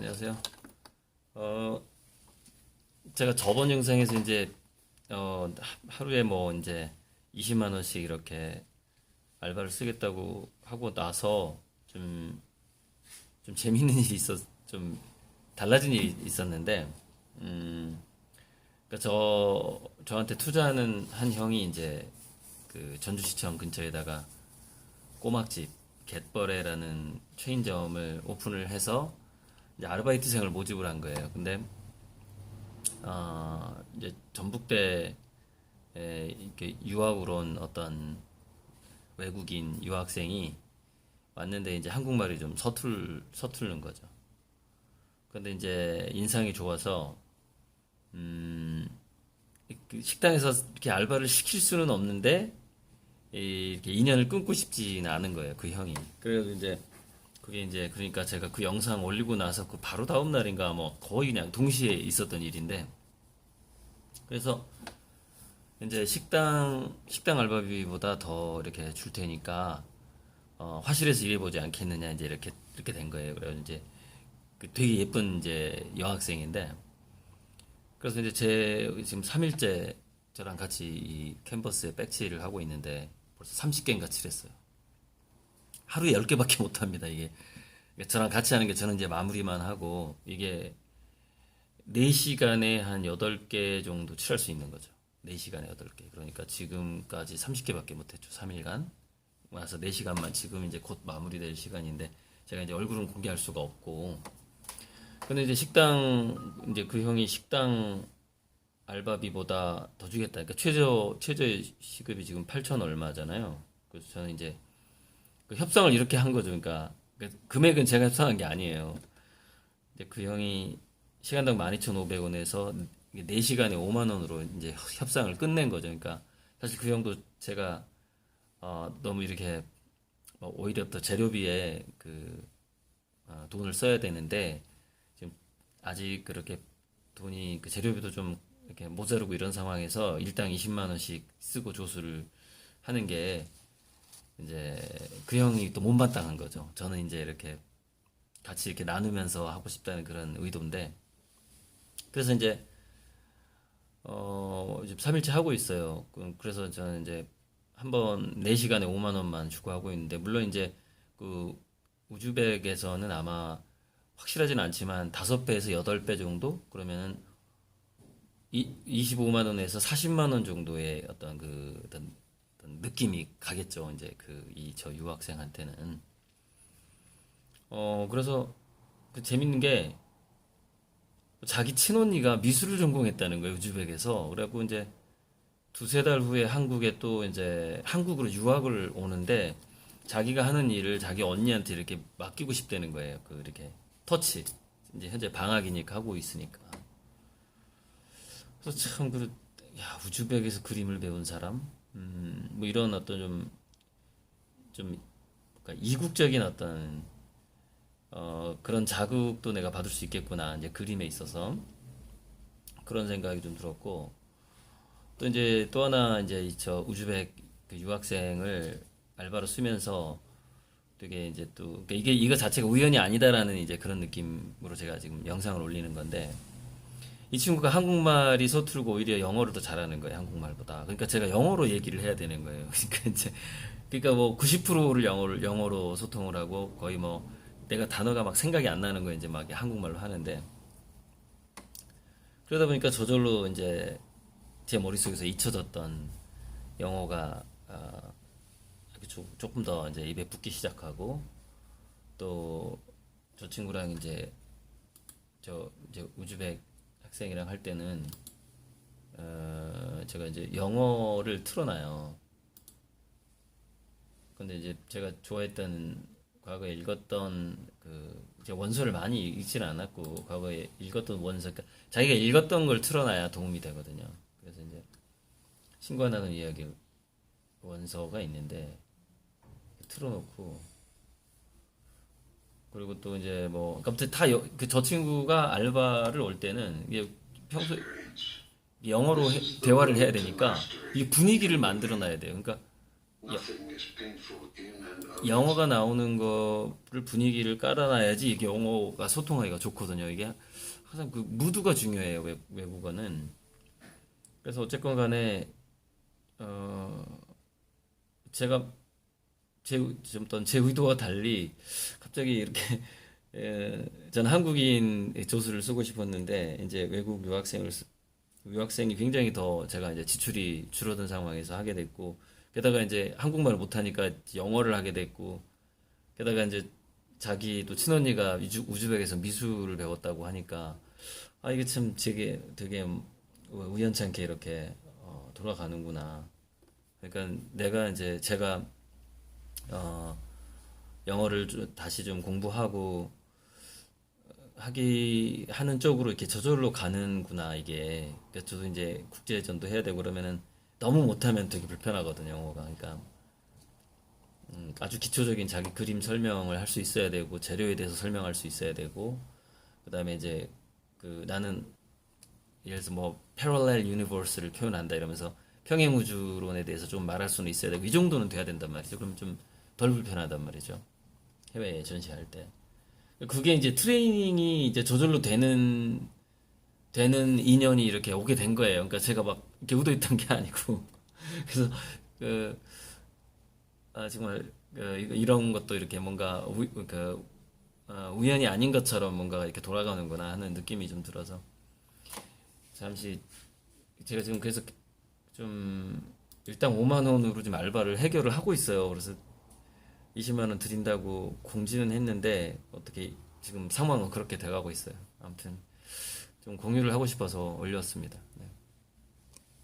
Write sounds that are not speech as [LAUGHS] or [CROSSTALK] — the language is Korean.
안녕하세요. 어, 제가 저번 영상에서 이제, 어, 하- 하루에 뭐 이제 20만 원씩 이렇게 알바를 쓰겠다고 하고 나서 좀, 좀 재밌는 [LAUGHS] 일이 있었, 좀 달라진 일이 있었는데, 음, 그러니까 저, 저한테 투자하는 한 형이 이제 그 전주시청 근처에다가 꼬막집 갯벌에라는 체인점을 오픈을 해서 이제 아르바이트생을 모집을 한 거예요. 근데 어, 이제 전북대에 이렇게 유학으로 온 어떤 외국인 유학생이 왔는데 이제 한국말이 좀 서툴 서툴는 거죠. 근데 이제 인상이 좋아서 음, 그 식당에서 이렇게 알바를 시킬 수는 없는데 이- 이렇게 인연을 끊고 싶지는 않은 거예요, 그 형이. 그래서 이제 그게 이제 그러니까 제가 그 영상 올리고 나서 그 바로 다음 날인가 뭐 거의 그냥 동시에 있었던 일인데 그래서 이제 식당 식당 알바비보다 더 이렇게 줄 테니까 어, 화실에서 일해보지 않겠느냐 이제 이렇게 이렇게 된 거예요. 그래서 이제 그 되게 예쁜 이제 여학생인데 그래서 이제 제 지금 3일째 저랑 같이 이 캔버스에 백치를 하고 있는데 벌써 30개인가 칠했어요. 하루에 10개밖에 [LAUGHS] 못 합니다, 이게. 그러니까 저랑 같이 하는 게 저는 이제 마무리만 하고 이게 4시간에 한 8개 정도 칠할 수 있는 거죠. 4시간에 8개. 그러니까 지금까지 30개밖에 못 했죠. 3일간. 와서 4시간만 지금 이제 곧 마무리될 시간인데 제가 이제 얼굴은 공개할 수가 없고 근데 이제 식당 이제 그 형이 식당 알바비보다 더 주겠다. 그러니까 최저 최저 시급이 지금 8천 얼마잖아요. 그래서 저는 이제 그 협상을 이렇게 한 거죠. 그러니까 그 금액은 제가 협상한 게 아니에요. 이제 그 형이 시간당 12,500원에서 4시간에 5만 원으로 이제 협상을 끝낸 거죠. 그러니까 사실 그 형도 제가 어, 너무 이렇게 뭐 오히려 더 재료비에 그 어, 돈을 써야 되는데 지금 아직 그렇게 돈이 그 재료비도 좀 이렇게 모자르고 이런 상황에서 일당 20만 원씩 쓰고 조수를 하는 게 이제 그 형이 또 못마땅한 거죠. 저는 이제 이렇게 같이 이렇게 나누면서 하고 싶다는 그런 의도인데 그래서 이제 어 지금 3일째 하고 있어요. 그- 그래서 저는 이제 한 번 4시간에 5만 원만 주고 하고 있는데 물론 이제 그 우즈벡에서는 아마 확실하진 않지만 5배에서 8배 정도 그러면은 이 25만 원에서 40만 원 정도의 어떤 그 어떤, 어떤 느낌이 가겠죠. 이제 그 이 저 유학생한테는 어 그래서 그 재밌는 게 자기 친언니가 미술을 전공했다는 거예요. 우즈벡에서 그래갖고 이제 두세 달 후에 한국에 또 이제 한국으로 유학을 오는데 자기가 하는 일을 자기 언니한테 이렇게 맡기고 싶다는 거예요. 그 이렇게 터치 이제 현재 방학이니까 하고 있으니까. 그래서 참 그, 야, 우즈벡에서 그림을 배운 사람, 음, 뭐 이런 어떤 좀, 좀, 뭔가 이국적인 어떤, 어, 그런 자극도 내가 받을 수 있겠구나, 이제 그림에 있어서. 그런 생각이 좀 들었고, 또 이제 또 하나 이제 이저 우즈벡 그 유학생을 알바로 쓰면서 되게 이제 또, 그러니까 이게 이거 자체가 우연이 아니다라는 이제 그런 느낌으로 제가 지금 영상을 올리는 건데, 이 친구가 한국말이 서툴고 오히려 영어를 더 잘하는 거예요, 한국말보다. 그러니까 제가 영어로 얘기를 해야 되는 거예요. [LAUGHS] 그러니까 이제, 그러니까 뭐 90%를 영어를, 영어로 소통을 하고 거의 뭐 내가 단어가 막 생각이 안 나는 거예요, 이제 막 한국말로 하는데. 그러다 보니까 저절로 이제 제 머릿속에서 잊혀졌던 영어가, 조- 조금 더 이제 입에 붙기 시작하고 또 저 친구랑 이제 저 이제 우즈벡 학생이랑 할 때는 어 제가 이제 영어를 틀어놔요. 근데 이제 제가 좋아했던 과거에 읽었던 그 제가 원서를 많이 읽지는 않았고 과거에 읽었던 원서 그러니까 자기가 읽었던 걸 틀어놔야 도움이 되거든요. 그래서 이제 신과 나눈 이야기 원서가 있는데 틀어놓고 그리고 또 이제 뭐 아무튼 다그 저 친구가 알바를 올 때는 이게 평소 영어로 해- 대화를 해야 되니까 이 분위기를 만들어 놔야 돼요. 그러니까. 영어가 나오는 거를 분위기를 깔아놔야지 이게 영어가 소통하기가 좋거든요. 이게 항상 그 무드가 중요해요. 외, 외국어는. 그래서 어쨌건 간에 어 제가 제, 좀 어떤 제 의도와 달리 갑자기 이렇게 [LAUGHS] 에, 저는 한국인 조수를 쓰고 싶었는데 이제 외국 유학생을 쓰- 유학생이 굉장히 더 제가 이제 지출이 줄어든 상황에서 하게 됐고 게다가 이제 한국말을 못하니까 영어를 하게 됐고 게다가 이제 자기 또 친언니가 우즈, 우즈벡에서 미술을 배웠다고 하니까 아 이게 참 되게 되게 우연찮게 이렇게 어, 돌아가는구나. 그러니까 내가 이제 제가 어, 영어를 좀 다시 좀 공부하고 하기 하는 쪽으로 이렇게 저절로 가는구나 이게. 그래서 저도 이제 국제전도 해야 되고 그러면은 너무 못하면 되게 불편하거든요 영어가. 그러니까 음, 아주 기초적인 자기 그림 설명을 할 수 있어야 되고 재료에 대해서 설명할 수 있어야 되고 그다음에 이제 그 나는 예를 들어서 뭐 parallel universe를 표현한다 이러면서 평행 우주론에 대해서 좀 말할 수는 있어야 되고 이 정도는 돼야 된단 말이죠. 그럼 좀 덜 불편하단 말이죠. 해외에 전시할 때. 그게 이제 트레이닝이 이제 저절로 되는 되는 인연이 이렇게 오게 된 거예요. 그러니까 제가 막 이렇게 의도했던 게 아니고 [LAUGHS] 그래서 그 아, 정말 그 이런 것도 이렇게 뭔가 우, 그 어, 우연이 아닌 것처럼 뭔가 이렇게 돌아가는구나 하는 느낌이 좀 들어서 잠시 제가 지금 그래서 좀 일단 5만 원으로 좀 알바를 해결을 하고 있어요. 그래서 20만 원 드린다고 공지는 했는데 어떻게 지금 상황은 그렇게 돼가고 있어요. 아무튼 좀 공유를 하고 싶어서 올렸습니다. 네.